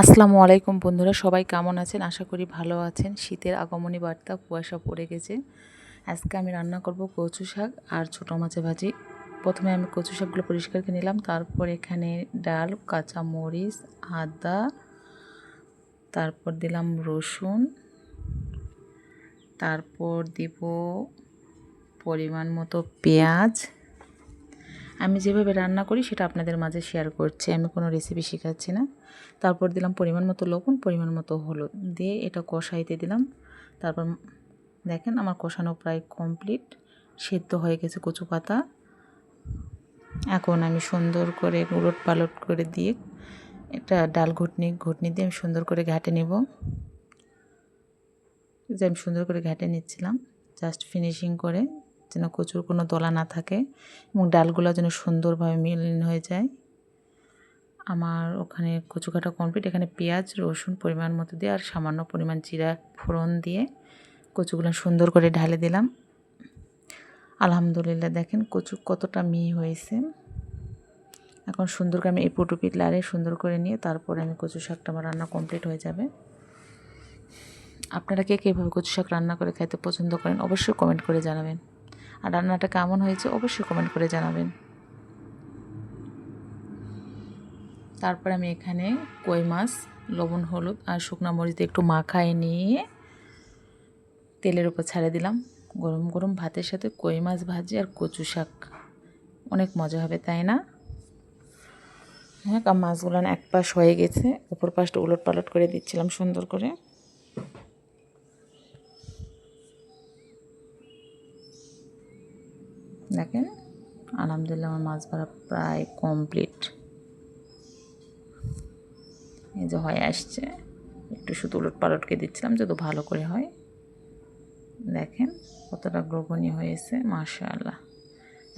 আসসালামু আলাইকুম বন্ধুরা, সবাই কেমন আছেন? আশা করি ভালো আছেন। শীতের আগমনী বার্তা কুয়াশা পড়ে গেছে। আজকে আমি রান্না করব কচু শাক আর ছোটো মাছে ভাজি। প্রথমে আমি কচু শাকগুলো পরিষ্কার করে নিলাম। তারপর এখানে ডাল কাঁচা মরিচ আদা, তারপর দিলাম রসুন, তারপর দিব পরিমাণ মতো পেঁয়াজ আমি যেভাবে রান্না করি সেটা আপনাদের মাঝে শেয়ার করছি। আমি কোনো রেসিপি শেখাচ্ছি না। তারপর দিলাম পরিমাণ মতো লবণ, পরিমাণ মতো হলুদ। দিয়ে এটা কষাইতে দিলাম। তারপর দেখেন আমার কষানো প্রায় কমপ্লিট সেদ্ধ হয়ে গেছে কচু পাতা। এখন আমি সুন্দর করে উলট পালট করে দিয়ে একটা ডাল ঘুটনি ঘুটনি দিয়ে আমি সুন্দর করে ঘাটে নেব। যে আমি সুন্দর করে ঘাটে নিচ্ছিলাম। জাস্ট ফিনিশিং করে। যেন কচুর কোনো দলা না থাকে এবং ডালগুলো যেন সুন্দরভাবে মিলিন হয়ে যায়। আমার ওখানে কচু কাটা কমপ্লিট এখানে পেঁয়াজ, রসুন পরিমাণ মতো দিয়ে আর সামান্য পরিমাণ জিরা ফোড়ন দিয়ে কচুগুলো সুন্দর করে ঢালে দিলাম। আলহামদুলিল্লাহ দেখেন কচু কতটা মিহি হয়েছে। এখন সুন্দর করে আমি এই পুটুপিট লাড়ে সুন্দর করে নিয়ে তারপরে আমি কচু শাকটা আমার রান্না কমপ্লিট হয়ে যাবে। আপনারা কে কীভাবে কচু শাক রান্না করে খাইতে পছন্দ করেন অবশ্যই কমেন্ট করে জানাবেন। আর রান্নাটা কেমন হয়েছে অবশ্যই কমেন্ট করে জানাবেন। তারপর আমি এখানে কই মাছ, লবণ, হলুদ আর শুকনো মরিচ একটু মাখায় নিয়ে তেলের উপর ছাড়ে দিলাম। গরম গরম ভাতের সাথে কই মাছ ভাজি আর কচু শাক। অনেক মজা হবে, তাই না? হ্যাঁ মাছগুলো এক পাশ হয়ে গেছে, উপর পাশটা উলট পালট করে দিচ্ছিলাম সুন্দর করে। দেখেন, আলহামদুলিল্লাহ আমার মাছ ধরা প্রায় কমপ্লিট এই যে হয়ে আসছে, একটু শুধু উলট পালটকে দিচ্ছিলাম, যদি ভালো করে হয়। দেখেন, কতটা গ্রহণীয় হয়েছে, মাশাআল্লাহ।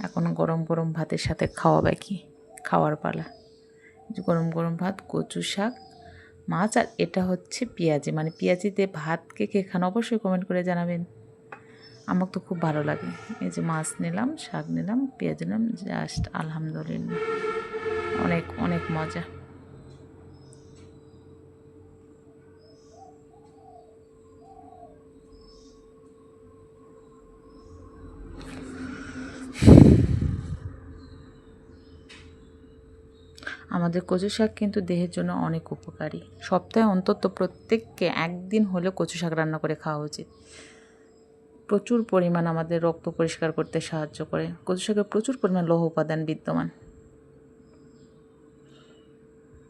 এখন গরম গরম ভাতের সাথে খাওয়াবে কি খাওয়ার পালা। গরম গরম ভাত, কচু শাক, মাছ, আর এটা হচ্ছে পেঁয়াজি। মানে পেঁয়াজিতে ভাতকে কে খান, অবশ্যই কমেন্ট করে জানাবেন। আমার তো খুব ভালো লাগে। এই যে মাছ নিলাম, শাক নিলাম, পেঁয়াজ নিলাম, জাস্ট আলহামদুলিল্লাহ। অনেক অনেক মজা। আমাদের কচু শাক কিন্তু দেহের জন্য অনেক উপকারী। সপ্তাহে অন্তত প্রত্যেককে একদিন হলেও কচু শাক রান্না করে খাওয়া উচিত। প্রচুর পরিমাণ আমাদের রক্ত পরিষ্কার করতে সাহায্য করে। কচু শাকে প্রচুর পরিমাণ লৌহ উপাদান বিদ্যমান।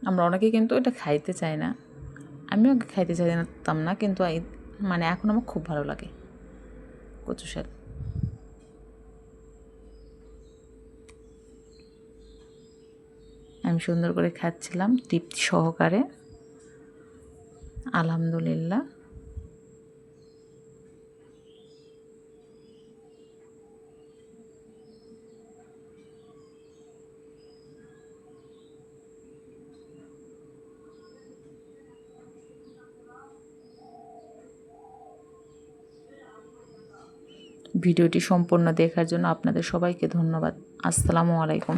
আমরা অনেকে কিন্তু এটা খাইতে চাই না। আমিও খাইতে চাইতাম না, কিন্তু মানে এখন আমার খুব ভালো লাগে। কচু শাক আমি সুন্দর করে খাচ্ছিলাম, তৃপ্তি সহকারে। আলহামদুলিল্লাহ। ভিডিওটি সম্পূর্ণ দেখার জন্য আপনাদের সবাইকে ধন্যবাদ। আসসালামু আলাইকুম।